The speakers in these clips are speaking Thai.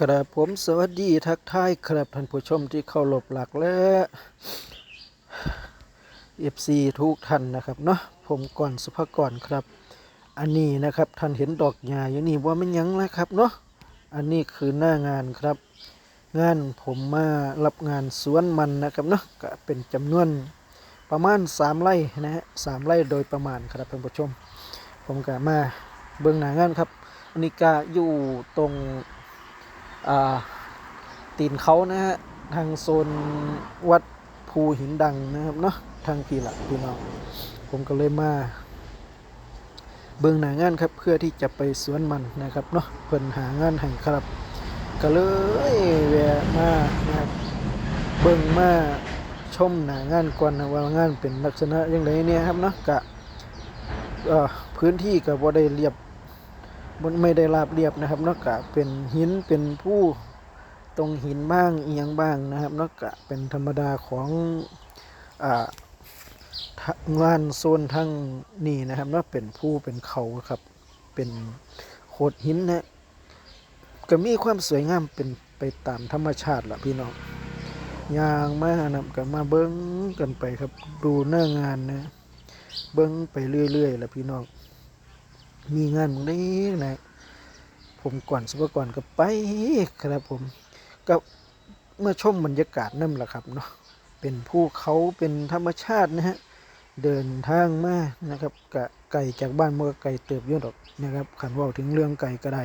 ครับผมสวัสดีทักทายครับท่านผู้ชมที่เข้ารบหลักและ FC ทุกท่านนะครับเนาะผมก่อนสุภกรครับ อันนี้นะครับท่านเห็นดอกหญ้าอยู่นี่ว่ามันยังนะครับเนาะอันนี้คือหน้างานครับ งานผมมารับงานสวนมันนะครับเนาะก็เป็นจำนวนประมาณ 3ไร่นะฮะสามไร่โดยประมาณครับท่านผู้ชม ผมก็มาเบื้องหน้างานครับอันนี้ก็อยู่ตรง ตีนเขานะฮะ ทางโซนวัดภูหินดังนะครับเนาะทางพี่ละพี่น้องผมก็เลยมาเบิ่งหนางานครับเพื่อที่จะไปสวนมันนะครับเนาะเพิ่นหางานให้ครับ ก็เลยแวะมานะครับเบิ่งมาชมหนางานก่อนนะว่างานเป็นลักษณะยังไงเนี่ยครับเนาะกะพื้นที่ก็บ่ได้เรียบ มันไม่ได้ราบเรียบนะครับนอกจากเป็นหินเป็นผู้ตรงหินบ้างเอียงบ้างนะครับนอกจากเป็นธรรมดาของอ่าทะงานโซนทั้งนี่นะครับนาะเป็นผู้เป็นเขาครับ เป็นโขดหินนะก็มีความสวยงามเป็นไปตามธรรมชาติล่ะพี่น้องยางมานะก็มาเบิ้งกันไปครับ ดูหน้างานนะ เบิ้งไปเรื่อยๆล่ะพี่น้อง มีงานมึงได้นะผมก่อนสุภก่อนก็ไปครับผมก็เมื่อชมบรรยากาศนั่นแหละครับเนาะเป็นภูเขาเป็นธรรมชาตินะฮะเดินทางมานะครับกะไก่จากบ้านเมื่อไก่เติบโยดอกนะครับขันว่าถึงเรื่องไก่ก็ได้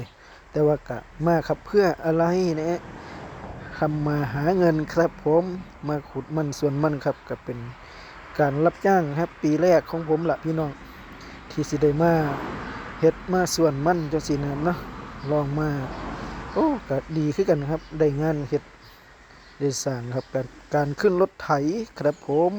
แต่ว่ากะมาครับเพื่ออะไรนะฮะทำมาหาเงินครับผมมาขุดมันส่วนมันครับก็เป็นการรับจ้างครับปีแรกของผมละพี่น้องที่สิได้มา เฮ็ดมาส่วนมันจังซี่นะครับเนาะลองมาโอ้ก็ดีขึ้นกันครับ ได้งานเฮ็ดได้สร้างครับการการขึ้นรถไถครับผม